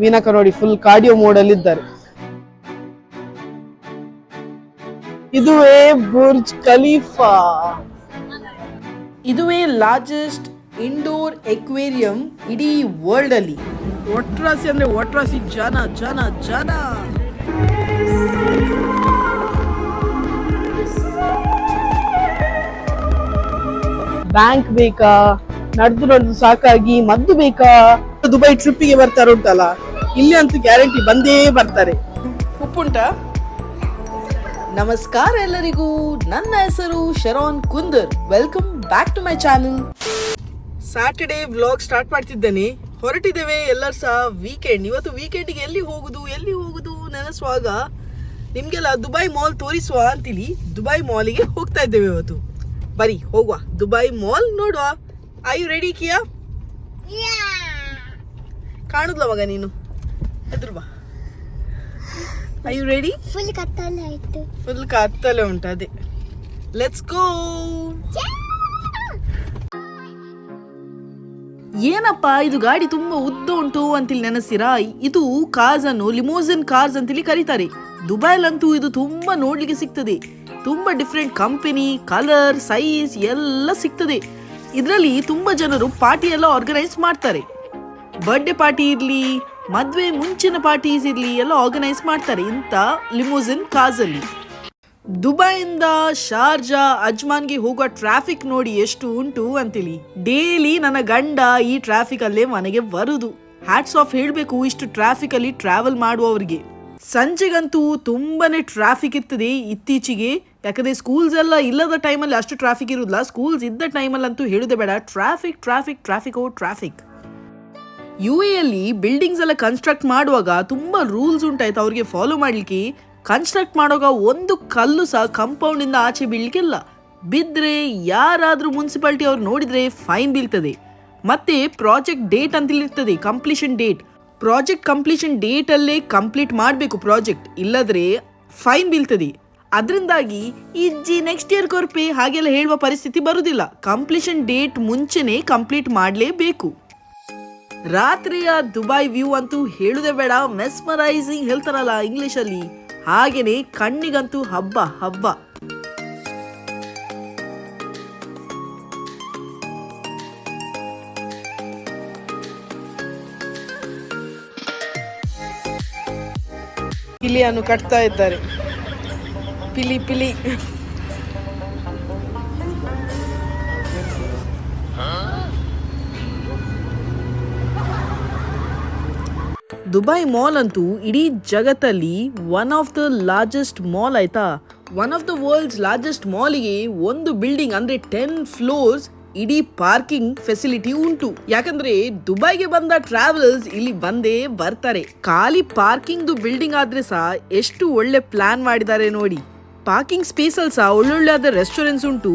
ವೀನಕ ನೋಡಿ full cardio ಅಲ್ಲಿ ಇದ್ದಾರೆ. ಇದುವೇ ಬುರ್ಜ್ ಖಲೀಫಾ. ಇದುವೇ ಲಾರ್ಜೆಸ್ಟ್ ಇಂಡೋರ್ ಎಕ್ವೇರಿಯಂ ಇಡೀ ವರ್ಲ್ಡ್ ಅಲ್ಲಿ. ಒಟ್ರಾಸಿ ಅಂದ್ರೆ ಒಟ್ರಾಸಿ ಜನ ಜನ ಜನ. ಬ್ಯಾಂಕ್ ಬೇಕಾ? ನಡೆದು ನಡೆದು ಸಾಕಾಗಿ ಮದ್ದು ಬೇಕಾ? ದುಬೈ ಟ್ರಿಪ್ಪಿಗೆ ಬರ್ತಾರೆ ಉಂಟಲ್ಲ ಇಲ್ಲಿ ಅಂತೂ ಗ್ಯಾರಂಟಿ ಬಂದೇ ಬರ್ತಾರೆ. ಉಪ್ಪುಂಟಾ? ನಮಸ್ಕಾರ ಎಲ್ಲರಿಗೂ. ನನ್ನ ಹೆಸರು Sharan Kundar. Welcome back to my channel Saturday vlog start ಮಾಡ್ತಿದ್ದೇನೆ. ಹೊರಟಿದ್ದೇವೆ ಎಲ್ಲರೂ ಸಹ ವೀಕೆಂಡ್ ಇವತ್ತು ವೀಕೆಂಡಿಗೆ ಎಲ್ಲಿ ಹೋಗುದು ಎಲ್ಲಿ ಹೋಗುದು ನೆನೆಸುವಾಗ ನಿಮಗೆಲ್ಲ ದುಬೈ ಮಾಲ್ ತೋರಿಸುವ ಅಂತೇಳಿ ದುಬೈ ಮಾಲಿಗೆ ಹೋಗ್ತಾ ಇದ್ದೇವೆ ಇವತ್ತು. ಬರೀ ಹೋಗುವ. ದುಬೈ ಮಾಲ್ ನೋಡುವ. ಐ ಯು ರೆಡಿ ಕಿಯಾ ಕಾಣುದ್ಲ ಮಗ ನೀನು? ಎದುರು ಬಾ. ಐ ಯು ರೆಡಿ ಫುಲ್ ಕತ್ತಲೆ ಆಯ್ತು. ಫುಲ್ ಕತ್ತಲೆ ಉಂಟು ಅದೇ ಲೆಟ್ಸ್ ಗೋ ಏನಪ್ಪ ಇದು ಗಾಡಿ ತುಂಬಾ ಉದ್ದ ಉಂಟು ಅಂತೇಳಿ ನೆನೆಸಿರಾ? ಇದು ಕಾರ್ಸ್ ಅನ್ನು ಲಿಮೋಸಿನ್ ಕಾರ್ಸ್ ಅಂತೇಳಿ ಕರೀತಾರೆ. ದುಬೈಲಂತೂ ಇದು ತುಂಬಾ ನೋಡ್ಲಿಕ್ಕೆ ಸಿಗ್ತದೆ. ತುಂಬಾ ಡಿಫ್ರೆಂಟ್ ಕಂಪನಿ ಕಲರ್ ಸೈಜ್ ಎಲ್ಲ ಸಿಗ್ತದೆ. ಇದರಲ್ಲಿ ತುಂಬಾ ಜನರು ಪಾರ್ಟಿ ಎಲ್ಲ ಆರ್ಗನೈಸ್ ಮಾಡ್ತಾರೆ. ಬರ್ಡೇ ಪಾರ್ಟಿ ಇರ್ಲಿ, ಮದುವೆ ಮುಂಚಿನ ಪಾರ್ಟೀಸ್ ಇರ್ಲಿ, ಎಲ್ಲ ಆರ್ಗನೈಸ್ ಮಾಡ್ತಾರೆ. ಇಂಥ ಲಿಮೋಸಿನ್ ಕಾಸಲ್ಲಿ. ದುಬೈಯಿಂದ ಶಾರ್ಜಾ ಅಜ್ಮಾನ್ಗೆ ಹೋಗುವ ಟ್ರಾಫಿಕ್ ನೋಡಿ ಎಷ್ಟು ಉಂಟು ಅಂತೇಳಿ ಡೈಲಿ ನನ್ನ ಗಂಡ ಈ ಟ್ರಾಫಿಕ್ ಅಲ್ಲೇ ಮನೆಗೆ ಬರುದು. ಹ್ಯಾಟ್ಸ್ ಆಫ್ ಹೇಳಬೇಕು ಇಷ್ಟು ಟ್ರಾಫಿಕ್ ಅಲ್ಲಿ ಟ್ರಾವೆಲ್ ಮಾಡುವವರಿಗೆ. ಸಂಜೆಗಂತೂ ತುಂಬಾನೇ ಟ್ರಾಫಿಕ್ ಇರ್ತದೆ ಇತ್ತೀಚೆಗೆ. ಯಾಕಂದರೆ ಸ್ಕೂಲ್ಸ್ ಎಲ್ಲ ಇಲ್ಲದ ಟೈಮಲ್ಲಿ ಅಷ್ಟು ಟ್ರಾಫಿಕ್ ಇರುದಿಲ್ಲ. ಸ್ಕೂಲ್ಸ್ ಇದ್ದ ಟೈಮಲ್ಲಂತೂ ಹೇಳುದೇ ಬೇಡ. Traffic traffic traffic oh traffic ಯು ಎಲ್ಲಿ ಬಿಲ್ಡಿಂಗ್ಸ್ ಎಲ್ಲ ಕನ್ಸ್ಟ್ರಕ್ಟ್ ಮಾಡುವಾಗ ತುಂಬಾ ರೂಲ್ಸ್ ಉಂಟಾಯ್ತು ಅವ್ರಿಗೆ ಫಾಲೋ ಮಾಡ್ಲಿಕ್ಕೆ. ಕನ್ಸ್ಟ್ರಕ್ಟ್ ಮಾಡುವಾಗ ಒಂದು ಕಲ್ಲು ಸಹ ಕಂಪೌಂಡಿಂದ ಆಚೆ ಬೀಳಲಿಕ್ಕಿಲ್ಲ. ಬಿದ್ದರೆ ಯಾರಾದರೂ ಮುನ್ಸಿಪಾಲ್ಟಿ ಅವ್ರು ನೋಡಿದ್ರೆ ಫೈನ್ ಬೀಳ್ತದೆ. ಮತ್ತೆ ಪ್ರಾಜೆಕ್ಟ್ ಡೇಟ್ ಅಂತ ಇರ್ತದೆ completion date project completion date ಅಲ್ಲೇ ಕಂಪ್ಲೀಟ್ ಮಾಡಬೇಕು ಪ್ರಾಜೆಕ್ಟ್ ಇಲ್ಲದ್ರೆ ಫೈನ್ ಬೀಳ್ತದೆ. ಅದರಿಂದಾಗಿ ಇಜ್ಜಿ ನೆಕ್ಸ್ಟ್ ಇಯರ್ ಕೊರ್ಪೆ ಹಾಗೆಲ್ಲ ಹೇಳುವ ಪರಿಸ್ಥಿತಿ ಬರುವುದಿಲ್ಲ ಕಂಪ್ಲೀಷನ್ ಡೇಟ್ ಮುಂಚೆನೇ ಕಂಪ್ಲೀಟ್ ಮಾಡಲೇಬೇಕು. ರಾತ್ರಿಯ ದುಬೈ ವ್ಯೂ ಅಂತೂ ಹೇಳುದೇ ಬೇಡ ಮೆಸ್ಮರೈಸಿಂಗ್ ಹೇಳ್ತಾರಲ್ಲ ಇಂಗ್ಲಿಷ್ ಅಲ್ಲಿ. ಹಾಗೇನೆ ಕಣ್ಣಿಗಂತೂ ಹಬ್ಬ ಹಬ್ಬ. ಪಿಲಿಯನ್ನು ಕಟ್ತಾ ಇದ್ದಾರೆ. ಪಿಲಿ ಪಿಲಿ. ದುಬೈ ಮಾಲ್ ಅಂತೂ ಇಡೀ ಜಗತ್ತಲ್ಲಿ one of the largest mall ಆಯ್ತಾ? One of the world's largest ಮಾಲಿಗೆ ಒಂದು ಬಿಲ್ಡಿಂಗ್ ಅಂದ್ರೆ ಟೆನ್ ಫ್ಲೋರ್ಸ್ ಇಡೀ ಪಾರ್ಕಿಂಗ್ ಫೆಸಿಲಿಟಿ ಉಂಟು. ಯಾಕಂದ್ರೆ ದುಬೈಗೆ ಬಂದ ಟ್ರಾವೆಲರ್ಸ್ ಇಲ್ಲಿ ಬಂದೇ ಬರ್ತಾರೆ. ಖಾಲಿ ಪಾರ್ಕಿಂಗ್ ಬಿಲ್ಡಿಂಗ್ ಆದ್ರೆ ಸಹ ಎಷ್ಟು ಒಳ್ಳೆ ಪ್ಲಾನ್ ಮಾಡಿದ್ದಾರೆ ನೋಡಿ. ಪಾರ್ಕಿಂಗ್ ಸ್ಪೇಸ್ ಅಲ್ಲಿ ಸಹ ಒಳ್ಳೊಳ್ಳೆ ಆದ ರೆಸ್ಟೋರೆಂಟ್ಸ್ ಉಂಟು.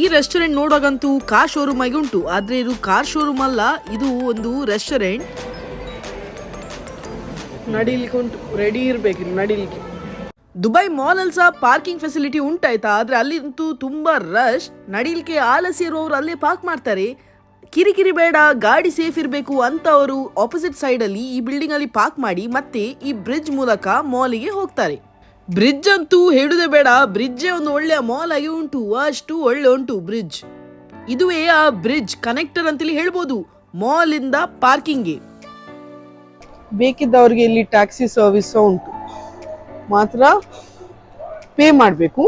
ಈ ರೆಸ್ಟೋರೆಂಟ್ ನೋಡುವಾಗಂತೂ ಕಾರ್ ಶೋರೂಮ್ ಆಗಿ ಉಂಟು. ಆದ್ರೆ ಇದು ಕಾರ್ ಶೋರೂಮ್ ಅಲ್ಲ, ಇದು ಒಂದು ರೆಸ್ಟೋರೆಂಟ್ ನಡಿಲಿಕ್ಕೆ ಉಂಟು ರೆಡಿ ಇರಬೇಕು ನಡಿಲಿಕ್ಕೆ. ದುಬೈ ಮಾಲ್ ಅಲ್ಲಿ ಸಹ ಪಾರ್ಕಿಂಗ್ ಫೆಸಿಲಿಟಿ ಉಂಟಾಯ್ತಾ? ಆದ್ರೆ ಅಲ್ಲಿಂತೂ ತುಂಬ ರಶ್ ನಡಿಲಿಕ್ಕೆ ಆಲಸಿ ಇರುವವರು ಅಲ್ಲೇ ಪಾರ್ಕ್ ಮಾಡ್ತಾರೆ. ಕಿರಿಕಿರಿ ಬೇಡ, ಗಾಡಿ ಸೇಫ್ ಇರಬೇಕು ಅಂತವರು ಆಪೋಸಿಟ್ ಸೈಡ್ ಅಲ್ಲಿ ಈ ಬಿಲ್ಡಿಂಗ್ ಅಲ್ಲಿ ಪಾರ್ಕ್ ಮಾಡಿ ಮತ್ತೆ ಈ ಬ್ರಿಡ್ಜ್ ಮೂಲಕ ಮಾಲಿಗೆ ಹೋಗ್ತಾರೆ. ಬ್ರಿಡ್ಜ್ ಅಂತೂ ಹೇಳುದೇ ಬೇಡ. ಬ್ರಿಡ್ಜೇ ಒಂದು ಒಳ್ಳೆಯ ಮಾಲ್ ಆಗಿ ಉಂಟು. ಅಷ್ಟು ಒಳ್ಳೆ ಉಂಟು ಬ್ರಿಡ್ಜ್ ಇದುವೇ ಆ ಬ್ರಿಡ್ಜ್ ಕನೆಕ್ಟರ್ ಅಂತೇಳಿ ಹೇಳ್ಬೋದು. ಮಾಲ್ ಇಂದ ಪಾರ್ಕಿಂಗ್ಗೆ ಬೇಕಿದ್ದವರಿಗೆ ಇಲ್ಲಿ ಟ್ಯಾಕ್ಸಿ ಸರ್ವಿಸ್ ಉಂಟು. ಮಾತ್ರ ಪೇ ಮಾಡಬೇಕು.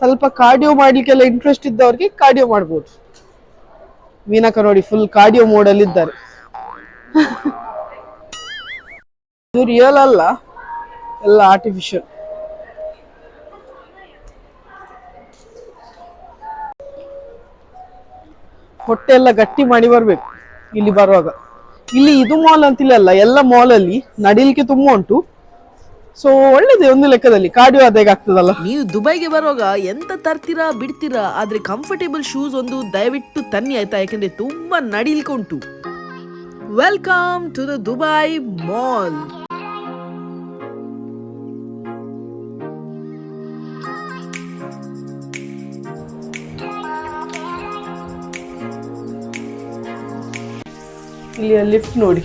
ಸ್ವಲ್ಪ ಕಾರ್ಡಿಯೋ ಮಾಡ್ಲಿಕ್ಕೆಲ್ಲ ಇಂಟ್ರೆಸ್ಟ್ ಇದ್ದವ್ರಿಗೆ ಕಾರ್ಡಿಯೋ ಮಾಡ್ಬೋದು. ವೀನಕ ನೋಡಿ ಫುಲ್ ಕಾರ್ಡಿಯೋ ಮೋಡಲ್ಲಿ ಇದ್ದಾರೆ. ಇದು ರಿಯಲ್ ಅಲ್ಲ, ಎಲ್ಲ ಆರ್ಟಿಫಿಷಿಯಲ್ ಹೊಟ್ಟೆ ಎಲ್ಲ ಗಟ್ಟಿ ಮಾಡಿ ಬರಬೇಕು, ಇಲ್ಲಿ ಬರುವಾಗ. ಇಲ್ಲಿ ಇದು ಮಾಲ್ ಅಂತಿಲ್ಲ ಅಲ್ಲ, ಎಲ್ಲ ಮಾಲ್ ಅಲ್ಲಿ ನಡಿಲಿಕ್ಕೆ ತುಂಬಾ ಉಂಟು. ಸೊ ಒಳ್ಳೇದೇ ಒಂದು ಲೆಕ್ಕದಲ್ಲಿ ಕಾರ್ಡಿಯೋ ಆದಾಗ ಆಗ್ತದಲ್ಲ? ನೀವು ದುಬೈಗೆ ಬರುವಾಗ ಎಂತ ತರ್ತೀರಾ, ಬಿಡ್ತೀರಾ, ಆದ್ರೆ ಕಂಫರ್ಟೇಬಲ್ ಶೂಸ್ ಒಂದು ದಯವಿಟ್ಟು ತನ್ನಿ ಆಯ್ತಾ, ಯಾಕಂದ್ರೆ ತುಂಬಾ ನಡಿಲಿಕ್ಕೆ ಉಂಟು. Welcome to the Dubai mall ಇಲ್ಲಿ ಲಿಫ್ಟ್ ನೋಡಿ.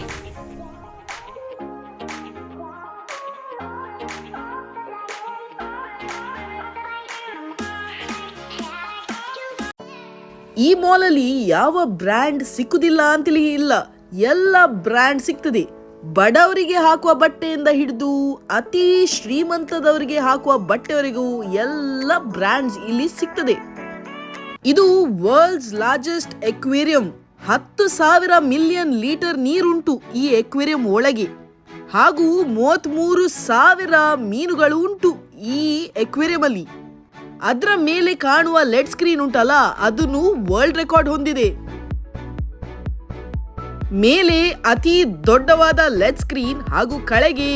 ಈ ಮಾಲಲ್ಲಿ ಯಾವ ಬ್ರ್ಯಾಂಡ್ ಸಿಕ್ಕುದಿಲ್ಲ ಅಂತೇಳಿ ಇಲ್ಲ. ಎಲ್ಲ ಬ್ರ್ಯಾಂಡ್ ಸಿಗ್ತದೆ ಬಡವರಿಗೆ ಹಾಕುವ ಬಟ್ಟೆಯಿಂದ ಹಿಡಿದು ಅತಿ ಶ್ರೀಮಂತದವರಿಗೆ ಹಾಕುವ ಬಟ್ಟೆವರೆಗೂ ಎಲ್ಲ ಬ್ರ್ಯಾಂಡ್ಸ್ ಇಲ್ಲಿ ಸಿಗ್ತದೆ ಇದು ವರ್ಲ್ಡ್ಸ್ ಲಾರ್ಜೆಸ್ಟ್ ಎಕ್ವೇರಿಯಂ ಹತ್ತು ಸಾವಿರ ಮಿಲಿಯನ್ ಲೀಟರ್ ನೀರುಂಟು ಈ ಎಕ್ವೇರಿಯಂ ಒಳಗೆ. ಹಾಗೂ ಮೂವತ್ಮೂರು ಸಾವಿರ ಮೀನುಗಳು ಉಂಟು ಈ ಎಕ್ವೇರಿಯಂ ಅಲ್ಲಿ ಅದರ ಮೇಲೆ ಕಾಣುವ ಲೆಡ್ ಸ್ಕ್ರೀನ್ ಉಂಟಲ್ಲ, ಅದನ್ನು ವರ್ಲ್ಡ್ ರೆಕಾರ್ಡ್ ಹೊಂದಿದೆ. ಮೇಲೆ ಅತಿ ದೊಡ್ಡವಾದ ಲೆಡ್ ಸ್ಕ್ರೀನ್ ಹಾಗೂ ಕಳೆಗೆ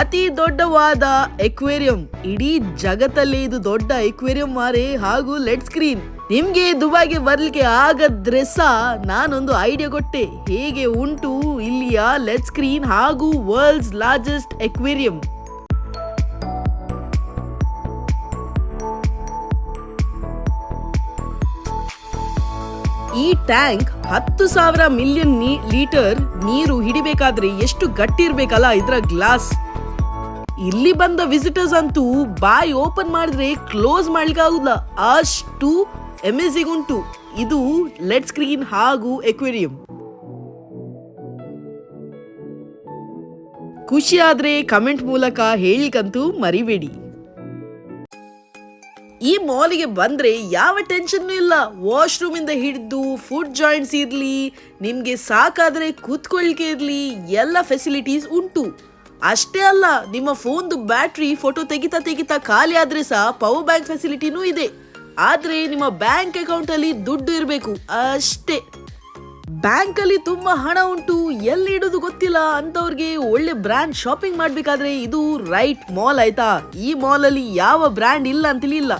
ಅತಿ ದೊಡ್ಡವಾದ ಎಕ್ವೇರಿಯಂ. ಇಡೀ ಜಗತ್ತಲ್ಲೇ ಇದು ದೊಡ್ಡ ಎಕ್ವೇರಿಯಂ ಮಾರೆ ಹಾಗೂ ಲೆಡ್ ಸ್ಕ್ರೀನ್. ನಿಮ್ಗೆ ದುಬೈಗೆ ಬರ್ಲಿಕ್ಕೆ ಆಗದ್ರೆ ಸಹ ನಾನೊಂದು ಐಡಿಯಾ ಕೊಟ್ಟೆ. ಹೇಗೆ ಉಂಟು? ಇಲ್ಲಿಯ ಲೆಟ್ ಸ್ಕ್ರೀನ್ ಹಾಗೂ ವರ್ಲ್ಡ್ಸ್ ಲಾರ್ಜೆಸ್ಟ್ ಎಕ್ವೇರಿಯಂ ಈ ಟ್ಯಾಂಕ್ ಹತ್ತು ಸಾವಿರ ಮಿಲಿಯನ್ ಲೀಟರ್ ನೀರು ಹಿಡಿಬೇಕಾದ್ರೆ ಎಷ್ಟು ಗಟ್ಟಿ ಇರ್ಬೇಕಲ್ಲ ಇದರ ಗ್ಲಾಸ್. ಇಲ್ಲಿ ಬಂದ ವಿಸಿಟರ್ಸ್ ಅಂತೂ ಬಾಯಿ ಓಪನ್ ಮಾಡಿದ್ರೆ ಕ್ಲೋಸ್ ಮಾಡ್ಲಿಕ್ಕೆ ಆಗುದಿಲ್ಲ ಅಷ್ಟು ಅಮೇಸಿಂಗ್ ಉಂಟು. ಇದು ಲೆಡ್ ಸ್ಕ್ರೀನ್ ಹಾಗೂ ಎಕ್ವೇರಿಯಂ. ಖುಷಿ ಆದ್ರೆ ಕಮೆಂಟ್ ಮೂಲಕ ಹೇಳಿಕಂತೂ ಮರಿಬೇಡಿ. ಈ ಮಾಲಿಗೆ ಬಂದ್ರೆ ಯಾವ ಟೆನ್ಷನ್ ಇಲ್ಲ. ವಾಶ್ರೂಮ್ ಇಂದ ಹಿಡಿದು ಫುಡ್ ಜಾಯಿಂಟ್ಸ್ ಇರ್ಲಿ, ನಿಮ್ಗೆ ಸಾಕಾದ್ರೆ ಕೂತ್ಕೊಳ್ಳಿಕೆ ಇರ್ಲಿ, ಎಲ್ಲ ಫೆಸಿಲಿಟೀಸ್ ಉಂಟು. ಅಷ್ಟೇ ಅಲ್ಲ, ನಿಮ್ಮ ಫೋನ್ದು ಬ್ಯಾಟ್ರಿ ಫೋಟೋ ತೆಗಿತಾ ತೆಗಿತಾ ಖಾಲಿ ಆದ್ರೆ ಸಹ ಪವರ್ ಬ್ಯಾಂಕ್ ಫೆಸಿಲಿಟಿನೂ ಇದೆ. ಆದ್ರೆ ನಿಮ್ಮ ಬ್ಯಾಂಕ್ ಅಕೌಂಟ್ ಅಲ್ಲಿ ದುಡ್ಡು ಇರಬೇಕು, ಅಷ್ಟೇ. ಬ್ಯಾಂಕ್ ಅಲ್ಲಿ ತುಂಬಾ ಹಣ ಉಂಟು, ಎಲ್ಲಿ ಇಡೋದು ಗೊತ್ತಿಲ್ಲ ಅಂತವ್ರಿಗೆ ಒಳ್ಳೆ ಬ್ರ್ಯಾಂಡ್ ಶಾಪಿಂಗ್ ಮಾಡ್ಬೇಕಾದ್ರೆ ಇದು ರೈಟ್ ಮಾಲ್ ಆಯ್ತಾ? ಈ ಮಾಲ್ ಅಲ್ಲಿ ಯಾವ ಬ್ರ್ಯಾಂಡ್ ಇಲ್ಲ ಅಂತೇಳಿ ಇಲ್ಲ.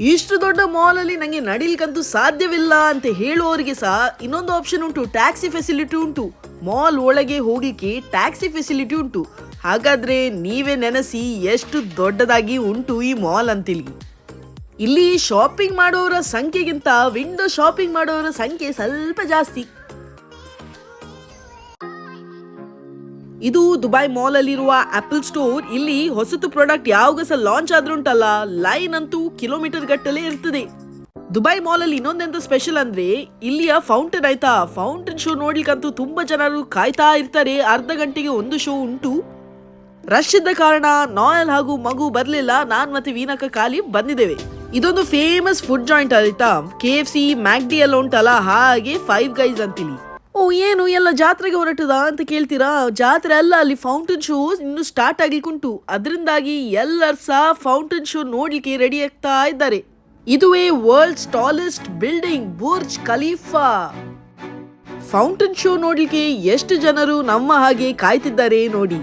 ಇಷ್ಟು ದೊಡ್ಡ ಮಾಲ್ ಅಲ್ಲಿ ನಂಗೆ ನಡಿಲಿಕ್ಕಂತೂ ಸಾಧ್ಯವಿಲ್ಲ ಅಂತ ಹೇಳುವವರಿಗೆ ಸಹ ಇನ್ನೊಂದು ಆಪ್ಷನ್ ಉಂಟು ಟ್ಯಾಕ್ಸಿ ಫೆಸಿಲಿಟಿ ಉಂಟು. ಮಾಲ್ ಒಳಗೆ ಹೋಗ್ಲಿಕ್ಕೆ ಟ್ಯಾಕ್ಸಿ ಫೆಸಿಲಿಟಿ ಉಂಟು. ಹಾಗಾದ್ರೆ ನೀವೇ ನೆನೆಸಿ ಎಷ್ಟು ದೊಡ್ಡದಾಗಿ ಉಂಟು ಈ ಮಾಲ್ ಅಂತೇಳಿ ಇಲ್ಲಿ ಶಾಪಿಂಗ್ ಮಾಡೋರ ಸಂಖ್ಯೆಗಿಂತ ವಿಂಡೋ ಶಾಪಿಂಗ್ ಮಾಡೋರ ಸಂಖ್ಯೆ ಸ್ವಲ್ಪ ಜಾಸ್ತಿ. ಇದು ದುಬೈ ಮಾಲ್ ಅಲ್ಲಿರುವ ಆಪಲ್ ಸ್ಟೋರ್ ಇಲ್ಲಿ ಹೊಸತು ಪ್ರಾಡಕ್ಟ್ ಯಾವಾಗ ಸಹ ಲಾಂಚ್ ಆದ್ರುಂಟಲ್ಲ ಲೈನ್ ಅಂತೂ ಕಿಲೋಮೀಟರ್ ಗಟ್ಟಲೆ ಇರ್ತದೆ. ದುಬೈ ಮಾಲ್ ಅಲ್ಲಿ ಇನ್ನೊಂದೆಂತ ಸ್ಪೆಷಲ್ ಅಂದ್ರೆ, ಇಲ್ಲಿಯ ಫೌಂಟೇನ್ ಆಯ್ತಾ? ಫೌಂಟೇನ್ ಶೋ ನೋಡ್ಲಿಕ್ಕಂತೂ ತುಂಬಾ ಜನರು ಕಾಯ್ತಾ ಇರ್ತಾರೆ, ಅರ್ಧ ಗಂಟೆಗೆ ಒಂದು ಶೋ ಉಂಟು. ರಶ್ ಇದ್ದ ಕಾರಣ ನಾಯಲ್ ಹಾಗೂ ಮಗು ಬರಲಿಲ್ಲ, ನಾನ್ ಮತ್ತೆ ವೀನಕ್ಕ ಖಾಲಿ ಬಂದಿದ್ದೇವೆ. ಇದೊಂದು ಫೇಮಸ್ ಫುಡ್ ಜಾಯಿಂಟ್ ಆಯ್ತಾ ಕೆ ಎಫ್ ಸಿ ಮ್ಯಾಗ್ಡಿ ಎಲ್ಲ ಉಂಟಲ್ಲ ಹಾಗೆ ಫೈವ್ ಗೈಸ್ ಅಂತಿಲಿ. ಓ, ಏನು, ಎಲ್ಲ ಜಾತ್ರೆಗೆ ಹೊರಟದ ಅಂತ ಕೇಳ್ತೀರಾ? ಜಾತ್ರೆ ಅಲ್ಲ, ಅಲ್ಲಿ ಫೌಂಟೇನ್ ಶೋ ಇನ್ನು ಸ್ಟಾರ್ಟ್ ಆಗ್ಲಿಕ್ಕುಂಟು ಅದರಿಂದಾಗಿ ಎಲ್ಲರೂ ಸಹ ಫೌಂಟೇನ್ ಶೋ ನೋಡ್ಲಿಕ್ಕೆ ರೆಡಿ ಆಗ್ತಾ ಇದ್ದಾರೆ. ಇದುವೇ world's tallest building Burj Khalifa fountain show ನೋಡ್ಲಿಕ್ಕೆ ಎಷ್ಟು ಜನರು ನಮ್ಮ ಹಾಗೆ ಕಾಯ್ತಿದ್ದಾರೆ ನೋಡಿ.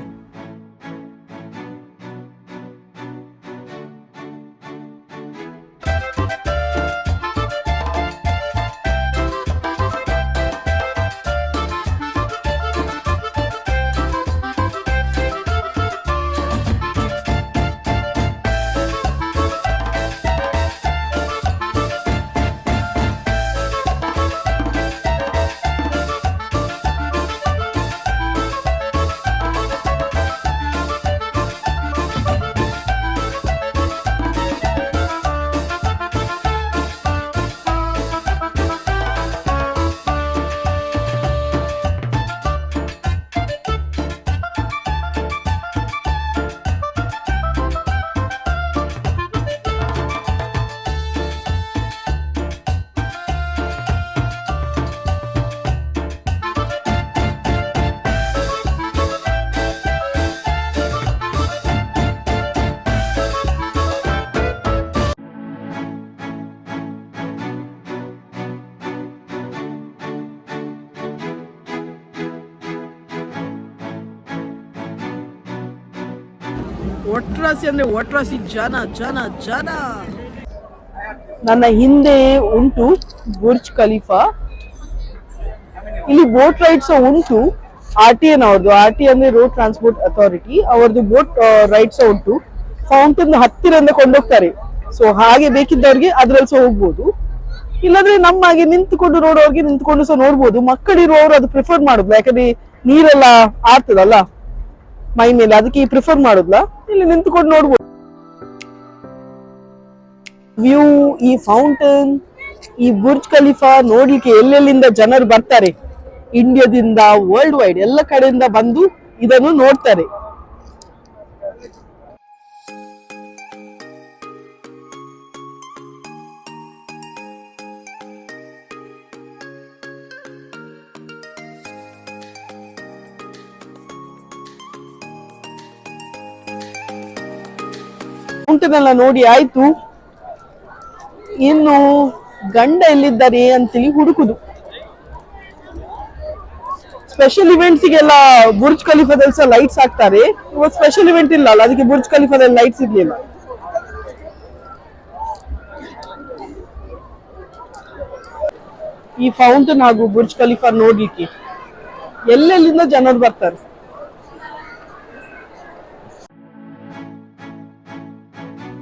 ಒಟ್ರಾಸಿ ಅಂದ್ರೆ ಒಟ್ರಾಸಿ ಜನ ಜನ ಜನ. ನನ್ನ ಹಿಂದೆ ಉಂಟು ಬುರ್ಜ್ ಖಲೀಫಾ. ಇಲ್ಲಿ ಬೋಟ್ ರೈಡ್ಸ್ ಉಂಟು. ಆರ್ ಟಿ ಎನ್ ಅವ್ರದ್ದು ಆರ್ ಟಿ ಅಂದ್ರೆ ರೋಡ್ ಟ್ರಾನ್ಸ್ಪೋರ್ಟ್ ಅಥಾರಿಟಿ ಅವರದ್ದು ಬೋಟ್ ರೈಡ್ಸ್ ಉಂಟು. ಫೌಂಟನ್ ಹತ್ತಿರದಿಂದ ಕೊಂಡೋಗ್ತಾರೆ. ಸೊ ಹಾಗೆ ಬೇಕಿದ್ದವ್ರಿಗೆ ಅದ್ರಲ್ಲಿ ಸಹ ಹೋಗ್ಬೋದು. ಇಲ್ಲಾಂದ್ರೆ ನಮ್ಮ ಹಾಗೆ ನಿಂತ್ಕೊಂಡು ನೋಡೋರ್ಗೆ ನಿಂತ್ಕೊಂಡು ಸಹ ನೋಡ್ಬೋದು. ಮಕ್ಕಳಿರುವವರು ಅದು ಪ್ರಿಫರ್ ಮಾಡುದು ಯಾಕಂದ್ರೆ ನೀರೆಲ್ಲ ಆಡ್ತದಲ್ಲ ಮೈ ಮೇಲೆ, ಅದಕ್ಕೆ ಪ್ರಿಫರ್ ಮಾಡುದ್ಲ? ಇಲ್ಲಿ ನಿಂತ್ಕೊಂಡು ನೋಡ್ಬೋದು. ವ್ಯೂ ಈ ಫೌಂಟೇನ್ ಈ ಬುರ್ಜ್ ಖಲೀಫಾ ನೋಡ್ಲಿಕ್ಕೆ ಎಲ್ಲೆಲ್ಲಿಂದ ಜನರು ಬರ್ತಾರೆ? ಇಂಡಿಯಾದಿಂದ ವರ್ಲ್ಡ್ ವೈಡ್ ಎಲ್ಲ ಕಡೆಯಿಂದ ಬಂದು ಇದನ್ನು ನೋಡ್ತಾರೆ. ಉಂಟನೆಲ್ಲ ನೋಡಿ ಆಯ್ತು. ಇನ್ನು ಗಂಡ ಎಲ್ಲಿದ್ದಾರೆ ಅಂತೇಳಿ ಹುಡುಕುದು. ಸ್ಪೆಷಲ್ ಇವೆಂಟ್ಸಿಗೆಲ್ಲ ಬುರ್ಜ್ ಖಲೀಫಾದಲ್ಲಿ ಸಹ ಲೈಟ್ಸ್ ಹಾಕ್ತಾರೆ. ಇವತ್ತು ಸ್ಪೆಷಲ್ ಇವೆಂಟ್ ಇಲ್ಲ ಅಲ್ಲ, ಅದಕ್ಕೆ ಬುರ್ಜ್ ಖಲೀಫಾದಲ್ಲಿ ಲೈಟ್ಸ್ ಇರ್ಲಿಲ್ಲ. ಈ ಫೌಂಟನ್ ಹಾಗೂ ಬುರ್ಜ್ ಖಲೀಫಾ ನೋಡ್ಲಿಕ್ಕೆ ಎಲ್ಲೆಲ್ಲಿಂದ ಜನರು ಬರ್ತಾರೆ?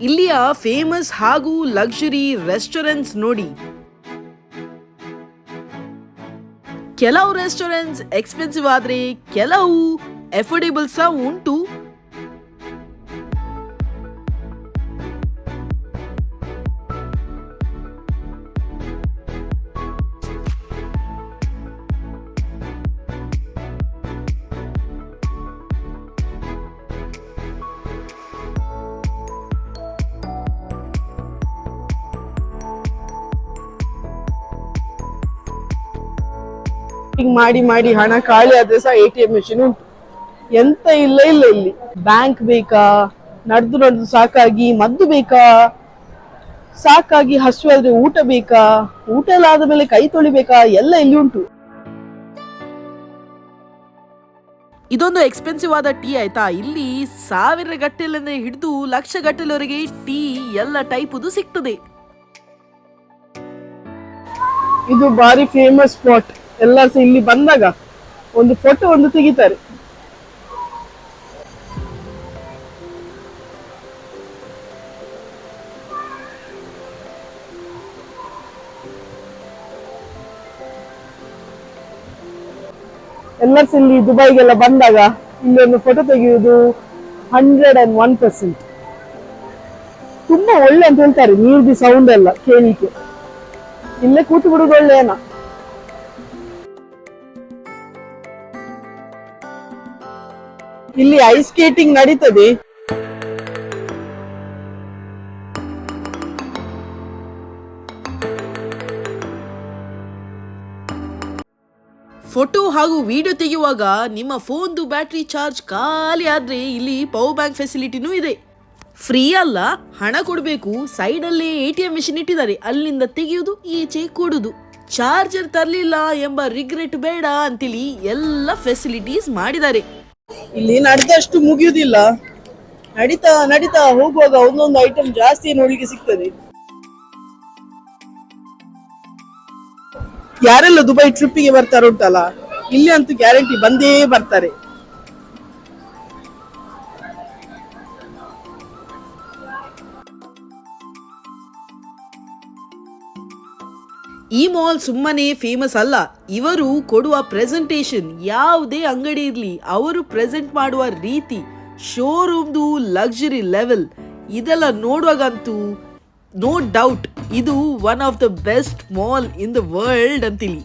ಇಲ್ಲಿಯ ಫೇಮಸ್ ಹಾಗೂ ಲಕ್ಸುರಿ ರೆಸ್ಟೋರೆಂಟ್ಸ್ ನೋಡಿ. ಕೆಲವು ರೆಸ್ಟೋರೆಂಟ್ಸ್ ಎಕ್ಸ್ಪೆನ್ಸಿವ್ ಆದರೆ ಕೆಲವು ಎಫೋರ್ಡೆಬಲ್ ಸಹ ಉಂಟು. ಹಿಂಗ್ ಮಾಡಿ ಮಾಡಿ ಹಣ ಖಾಲಿ ಆದ್ರೆ ಸಹ ಎ ಟಿ ಎಂ ಮೆಷಿನ್ ಉಂಟು. ಎಂತ ಇಲ್ಲ ಇಲ್ಲ ಇಲ್ಲಿ. ಬ್ಯಾಂಕ್ ಬೇಕಾ? ನಡೆದು ನಡೆದು ಸಾಕಾಗಿ ಮದ್ದು ಬೇಕಾ? ಸಾಕಾಗಿ ಹಸುವಾದ್ರೆ ಊಟ ಬೇಕಾ? ಊಟ ಎಲ್ಲ ಆದ ಕೈ ತೊಳಿಬೇಕಾ? ಎಲ್ಲ ಇಲ್ಲಿ ಉಂಟು. ಇದೊಂದು ಎಕ್ಸ್ಪೆನ್ಸಿವ್ ಆದ ಟೀ ಆಯ್ತಾ? ಇಲ್ಲಿ ಸಾವಿರ ಗಟ್ಟೆಲಿಂದ ಹಿಡಿದು ಲಕ್ಷ ಗಟ್ಟಲೆವರೆಗೆ ಟೀ ಎಲ್ಲ ಟೈಪ್ ಸಿಗ್ತದೆ. ಇದು ಬಾರಿ ಫೇಮಸ್ ಸ್ಪಾಟ್ ಎಲ್ಲರೂ ಸಹ ಇಲ್ಲಿ ಬಂದಾಗ ಒಂದು ಫೋಟೋ ಒಂದು ತೆಗಿತಾರೆ. ಎಲ್ಲರೂ ಸಹ ಇಲ್ಲಿ ದುಬೈಗೆಲ್ಲ ಬಂದಾಗ ಇಲ್ಲಿ ಒಂದು ಫೋಟೋ ತೆಗೆಯುವುದು ಹಂಡ್ರೆಡ್ ಅಂಡ್ ಒನ್ ಪರ್ಸೆಂಟ್ ತುಂಬಾ ಒಳ್ಳೆ ಅಂತ ಹೇಳ್ತಾರೆ, ನೀರ್ದಿ ಸೌಂಡ್ ಎಲ್ಲ ಕೇಳಿಕ್ಕೆ. ಇಲ್ಲೇ ಕೂತು ಬಿಡುದು ಒಳ್ಳೆಯನ? ಇಲ್ಲಿ ಐಸ್ ಸ್ಕೇಟಿಂಗ್ ನಡೀತದೆ. ಫೋಟೋ ಹಾಗೂ ವಿಡಿಯೋ ತೆಗೆಯುವಾಗ ನಿಮ್ಮ ಫೋನ್ದು ಬ್ಯಾಟ್ರಿ ಚಾರ್ಜ್ ಖಾಲಿ ಆದ್ರೆ ಇಲ್ಲಿ ಪವರ್ ಬ್ಯಾಂಕ್ ಫೆಸಿಲಿಟಿನೂ ಇದೆ. ಫ್ರೀ ಅಲ್ಲ, ಹಣ ಕೊಡಬೇಕು. ಸೈಡಲ್ಲೇ ಎ ಟಿ ಎಂ ಮಿಷಿನ್ ಇಟ್ಟಿದ್ದಾರೆ. ಅಲ್ಲಿಂದ ತೆಗೆಯುವುದು, ಈಚೆ ಕೊಡುದು ಚಾರ್ಜರ್ ತರಲಿಲ್ಲ ಎಂಬ ರಿಗ್ರೆಟ್ ಬೇಡ ಅಂತೇಳಿ ಎಲ್ಲ ಫೆಸಿಲಿಟೀಸ್ ಮಾಡಿದ್ದಾರೆ. ಇಲ್ಲಿ ನಡೆದಷ್ಟು ಮುಗಿಯುವುದಿಲ್ಲ ನಡೀತಾ ನಡೀತಾ ಹೋಗುವಾಗ ಒಂದೊಂದು ಐಟಮ್ ಜಾಸ್ತಿ ನೋಡ್ಲಿಕ್ಕೆ ಸಿಗ್ತದೆ. ಯಾರೆಲ್ಲ ದುಬೈ ಟ್ರಿಪ್ಪಿಗೆ ಬರ್ತಾರೆ ಉಂಟಲ್ಲ ಇಲ್ಲಿ ಅಂತೂ ಗ್ಯಾರಂಟಿ ಬಂದೇ ಬರ್ತಾರೆ. ಈ ಮಾಲ್ ಸುಮ್ಮನೆ ಫೇಮಸ್ ಅಲ್ಲ. ಇವರು ಕೊಡುವ ಪ್ರೆಸೆಂಟೇಷನ್ ಯಾವುದೇ ಅಂಗಡಿ ಇರಲಿ, ಅವರು ಪ್ರೆಸೆಂಟ್ ಮಾಡುವ ರೀತಿ ಶೋರೂಮ್ದು ಲಕ್ಸುರಿ ಲೆವೆಲ್ ಇದೆಲ್ಲ ನೋಡುವಾಗಂತೂ ನೋ ಡೌಟ್ ಇದು one of the best mall in the world ಅಂತಿಲಿ.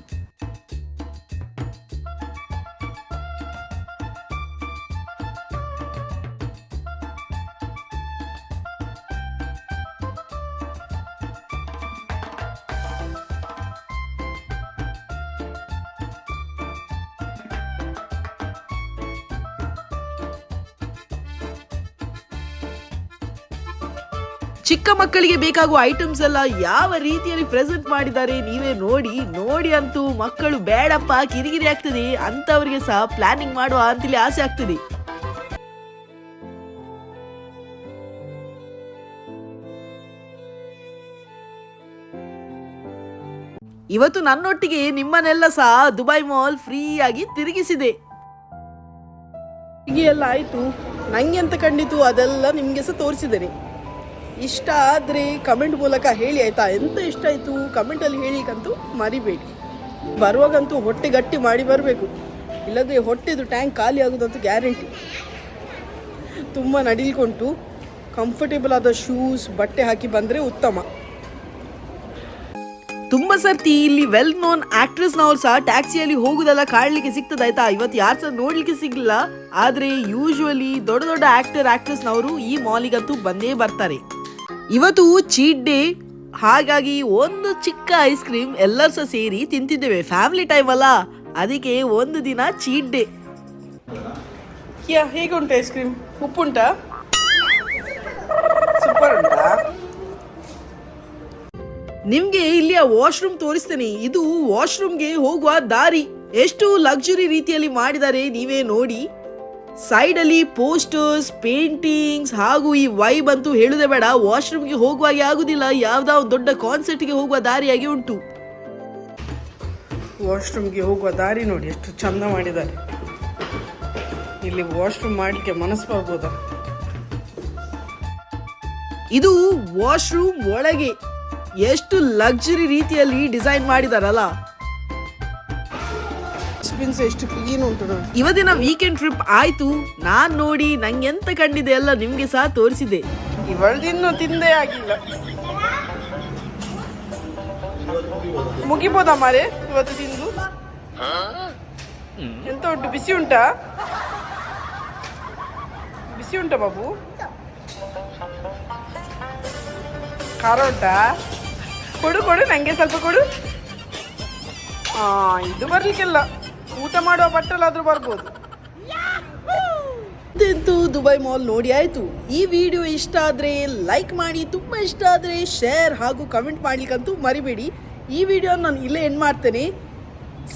ಚಿಕ್ಕ ಮಕ್ಕಳಿಗೆ ಬೇಕಾಗುವ ಐಟಮ್ಸ್ ಎಲ್ಲ ಯಾವ ರೀತಿಯಲ್ಲಿ ಪ್ರೆಸೆಂಟ್ ಮಾಡಿದ್ದಾರೆ ನೀವೇ ನೋಡಿ ನೋಡಿ ಅಂತೂ ಮಕ್ಕಳು ಬೇಡಪ್ಪ, ಕಿರಿಕಿರಿ ಆಗ್ತದೆ. ಅಂತವರಿಗೆ ಸಹ ಪ್ಲಾನಿಂಗ್ ಮಾಡುವ ಅಂತೇಳಿ ಆಸೆ ಆಗ್ತದೆ. ಇವತ್ತು ನನ್ನೊಟ್ಟಿಗೆ ನಿಮ್ಮನ್ನೆಲ್ಲ ಸಹ ದುಬೈ ಮಾಲ್ ಫ್ರೀ ಆಗಿ ತಿರುಗಿಸಿದೆ. ಎಲ್ಲ ಆಯ್ತು. ನಂಗೆ ಅಂತ ಕಂಡಿತು ಅದೆಲ್ಲ ನಿಮ್ಗೆ ಸಹ ತೋರಿಸಿದ್ದೇನೆ. ಇಷ್ಟ ಆದರೆ ಕಮೆಂಟ್ ಮೂಲಕ ಹೇಳಿ ಆಯಿತಾ? ಎಂತ ಇಷ್ಟ ಆಯಿತು? ಕಮೆಂಟಲ್ಲಿ ಹೇಳಿಕಂತೂ ಮರಿಬೇಡಿ. ಬರುವಾಗಂತೂ ಹೊಟ್ಟೆ ಗಟ್ಟಿ ಮಾಡಿ ಬರಬೇಕು. ಇಲ್ಲದ್ರೆ ಹೊಟ್ಟೆದು ಟ್ಯಾಂಕ್ ಖಾಲಿ ಆಗೋದಂತೂ ಗ್ಯಾರಂಟಿ ತುಂಬ ನಡಿಲ್ಕೊಂಟು. ಕಂಫರ್ಟೇಬಲ್ ಆದ ಶೂಸ್ ಬಟ್ಟೆ ಹಾಕಿ ಬಂದರೆ ಉತ್ತಮ. ತುಂಬ ಸರ್ತಿ ಇಲ್ಲಿ ವೆಲ್ ನೋನ್ ಆಕ್ಟ್ರೆಸ್ ನವ್ರು ಸಹ ಟ್ಯಾಕ್ಸಿಯಲ್ಲಿ ಹೋಗುದೆಲ್ಲ ಕಾಡ್ಲಿಕ್ಕೆ ಸಿಗ್ತದಾಯ್ತಾ ಇವತ್ತು ಯಾರು ಸಹ ನೋಡ್ಲಿಕ್ಕೆ ಸಿಗ್ಲಿಲ್ಲ. ಆದ್ರೆ ಯೂಶುವಲಿ ದೊಡ್ಡ ದೊಡ್ಡ ಆಕ್ಟರ್ ಆಕ್ಟ್ರೆಸ್ ನವರು ಈ ಮಾಲಿಗಂತೂ ಬಂದೇ ಬರ್ತಾರೆ. ಇವತ್ತು ಚೀಟ್ ಡೇ. ಹಾಗಾಗಿ ಒಂದು ಚಿಕ್ಕ ಐಸ್ ಕ್ರೀಮ್ ಎಲ್ಲರೂ ಸಹ ಸೇರಿ ತಿಂತಿದ್ದೇವೆ. ಫ್ಯಾಮಿಲಿ ಟೈಮ್ ಅಲ್ಲ. ಅದಕ್ಕೆ ಒಂದು ದಿನ ಚೀಟ್ ಡೇ. ಯಾ ಹೇಗೆ ಉಂಟು ಐಸ್ ಕ್ರೀಮ್? ಉಪ್ಪುಂಟಾ? ಸೂಪರ್ ಉಂಟಾ ನಿಮ್ಗೆ ಇಲ್ಲಿಯ ವಾಶ್ರೂಮ್ ತೋರಿಸ್ತೇನೆ. ಇದು ವಾಶ್ರೂಮ್ಗೆ ಹೋಗುವ ದಾರಿ. ಎಷ್ಟು ಲಕ್ಸುರಿ ರೀತಿಯಲ್ಲಿ ಮಾಡಿದ್ದಾರೆ ನೀವೇ ನೋಡಿ. ಸೈಡ್ ಅಲ್ಲಿ ಪೋಸ್ಟರ್ಸ್ ಪೇಂಟಿಂಗ್ಸ್ ಹಾಗೂ ಈ ವೈಬ್ ಅಂತೂ ಹೇಳುದೇ ಬೇಡ. ವಾಶ್ರೂಮ್ಗೆ ಹೋಗುವಾಗೆ ಆಗುದಿಲ್ಲ. ಯಾವ್ದಾವ್ ದೊಡ್ಡ ಕಾನ್ಸರ್ಟ್ಗೆ ಹೋಗುವ ದಾರಿಯಾಗಿ ಉಂಟು. ವಾಶ್ರೂಮ್ಗೆ ಹೋಗುವ ದಾರಿ ನೋಡಿ ಎಷ್ಟು ಚಂದ ಮಾಡಿದ್ದಾರೆ. ಇಲ್ಲಿ ವಾಶ್ರೂಮ್ ಮಾಡಲಿಕ್ಕೆ ಮನಸ್ಸು ಬರ್ಬೋದಾ? ಇದು ವಾಶ್ರೂಮ್ ಒಳಗೆ ಎಷ್ಟು ಲಕ್ಸುರಿ ರೀತಿಯಲ್ಲಿ ಡಿಸೈನ್ ಮಾಡಿದಾರಲ್ಲ. ಡಸ್ಟ್ಬಿನ್ಸ್ ಎಷ್ಟು ಕ್ಲೀನ್ ಉಂಟು ನೋಡಿ. ಇವತ್ತಿನ ವೀಕೆಂಡ್ ಟ್ರಿಪ್ ಆಯ್ತು. ನಾನ್ ನೋಡಿ ನಂಗೆ ಎಂತ ಕಂಡಿದೆ ಎಲ್ಲ ನಿಮ್ಗೆ ಸಹ ತೋರಿಸಿದೆ. ಇವಳದಿನ್ನು ತಿಂದೇ ಆಗಿಲ್ಲ. ಮುಗಿಬೋದಾ ಮಾರೆ ಇವತ್ತು ತಿಂದು? ಎಂತ ಉಂಟು ಬಿಸಿ ಉಂಟಾ? ಬಿಸಿ ಉಂಟಾ ಬಾಬು? ಖಾರ ಉಂಟಾ? ಕೊಡು ಕೊಡು ನಂಗೆ ಸ್ವಲ್ಪ ಕೊಡು. ಹಾ ಇದು ಬರ್ಲಿಕ್ಕಿಲ್ಲ. ಊಟ ಮಾಡುವ ಬಟ್ಟಲಾದ್ರೂ ಬರ್ಬೋದು. ಇದಂತೂ ದುಬೈ ಮಾಲ್ ನೋಡಿ ಆಯ್ತು. ಈ ವಿಡಿಯೋ ಇಷ್ಟ ಆದ್ರೆ ಲೈಕ್ ಮಾಡಿ, ತುಂಬಾ ಇಷ್ಟ ಆದ್ರೆ ಶೇರ್ ಹಾಗೂ ಕಮೆಂಟ್ ಮಾಡ್ಲಿಕ್ಕಂತೂ ಮರಿಬೇಡಿ. ಈ ವಿಡಿಯೋ ನಾನು ಇಲ್ಲೇ ಎಂಡ್ ಮಾಡ್ತೇನೆ.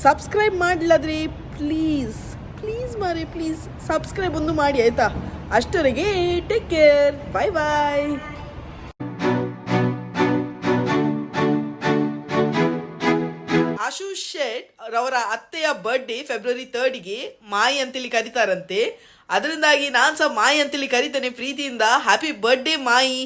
ಸಬ್ಸ್ಕ್ರೈಬ್ ಮಾಡಿಲ್ಲಾದ್ರೆ ಪ್ಲೀಸ್ ಪ್ಲೀಸ್ ಮಾರಿ ಪ್ಲೀಸ್ ಸಬ್ಸ್ಕ್ರೈಬ್ ಒಂದು ಮಾಡಿ ಆಯ್ತಾ? ಅಷ್ಟರಿಗೆ ಟೇಕ್ ಕೇರ್ ಬಾಯ್ ಬಾಯ್ ಆಶುಷ್ ಶೇಟ್ ಅವರ ಅತ್ತೆಯ ಬರ್ಡೇ ಫೆಬ್ರವರಿ ತರ್ಡ್ಗೆ ಮಾಯಿ ಅಂತೇಳಿ ಕರೀತಾರಂತೆ. ಅದರಿಂದಾಗಿ ನಾನು ಸಹ ಮಾಯಿ ಅಂತೇಳಿ ಕರಿತೇನೆ ಪ್ರೀತಿಯಿಂದ. ಹ್ಯಾಪಿ ಬರ್ಡೇ ಮಾಯಿ.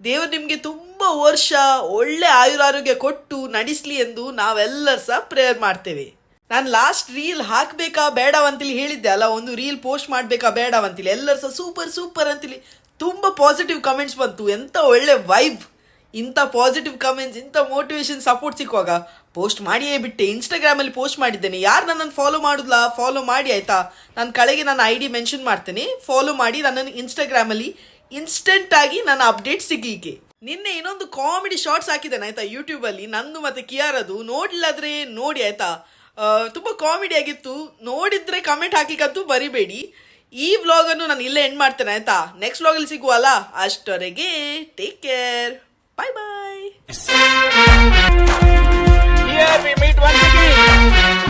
ದೇವರು ನಿಮಗೆ ತುಂಬ ವರ್ಷ, ಒಳ್ಳೆ ಆಯುರಾರೋಗ್ಯ ಕೊಟ್ಟು ನಡೆಸಲಿ ಎಂದು ನಾವೆಲ್ಲರೂ ಸಹ ಪ್ರೇಯರ್ ಮಾಡ್ತೇವೆ. ನಾನು ಲಾಸ್ಟ್ ರೀಲ್ ಹಾಕಬೇಕಾ ಬೇಡವಂತೇಳಿ ಹೇಳಿದ್ದೆ ಅಲ್ಲ, ಒಂದು ರೀಲ್ ಪೋಸ್ಟ್ ಮಾಡಬೇಕಾ ಬೇಡವಂತೇಳಿ ಎಲ್ಲರೂ ಸಹ ಸೂಪರ್ ಸೂಪರ್ ಅಂತೇಳಿ ತುಂಬ ಪಾಸಿಟಿವ್ ಕಮೆಂಟ್ಸ್ ಬಂತು. ಎಂಥ ಒಳ್ಳೆ ವೈಬ್ ಇಂಥ ಪಾಸಿಟಿವ್ ಕಮೆಂಟ್ಸ್ ಇಂಥ ಮೋಟಿವೇಶನ್ ಸಪೋರ್ಟ್ ಸಿಕ್ಕುವಾಗ ಪೋಸ್ಟ್ ಮಾಡಿಯೇ ಬಿಟ್ಟೆ. ಇನ್ಸ್ಟಾಗ್ರಾಮಲ್ಲಿ ಪೋಸ್ಟ್ ಮಾಡಿದ್ದೇನೆ. ಯಾರು ನನ್ನನ್ನು ಫಾಲೋ ಮಾಡುದಿಲ್ಲ ಫಾಲೋ ಮಾಡಿ, ಆಯಿತಾ? ನಾನು ಕಳೆಗೆ ನನ್ನ ಐ ಡಿ ಮೆನ್ಷನ್ ಮಾಡ್ತೇನೆ. ಫಾಲೋ ಮಾಡಿ ನನ್ನನ್ನು ಇನ್ಸ್ಟಾಗ್ರಾಮಲ್ಲಿ ಇನ್ಸ್ಟೆಂಟ್ ಆಗಿ ನನ್ನ ಅಪ್ಡೇಟ್ ಸಿಗಲಿಕ್ಕೆ. ನಿನ್ನೆ ಇನ್ನೊಂದು ಕಾಮಿಡಿ ಶಾರ್ಟ್ಸ್ ಹಾಕಿದ್ದೇನೆ, ಆಯಿತಾ? ಯೂಟ್ಯೂಬಲ್ಲಿ ನಂದು ಮತ್ತೆ ಕಿಯಾರದು. ನೋಡಿಲ್ಲಾದ್ರೆ ನೋಡಿ, ಆಯಿತಾ? ತುಂಬ ತುಂಬಾ ಕಾಮಿಡಿ ಆಗಿತ್ತು. ನೋಡಿದರೆ ಕಮೆಂಟ್ ಹಾಕ್ಲಿಕ್ಕಂತೂ ಬರಿಬೇಡಿ. ಈ ವ್ಲಾಗನ್ನು ನಾನು ಇಲ್ಲೇ ಎಂಡ್ ಮಾಡ್ತೇನೆ, ಆಯಿತಾ? ನೆಕ್ಸ್ಟ್ ವ್ಲಾಗಲ್ಲಿ ಸಿಗುವಲ್ಲ? ಅಷ್ಟವರೆಗೆ take care Bye bye. Here we meet once again.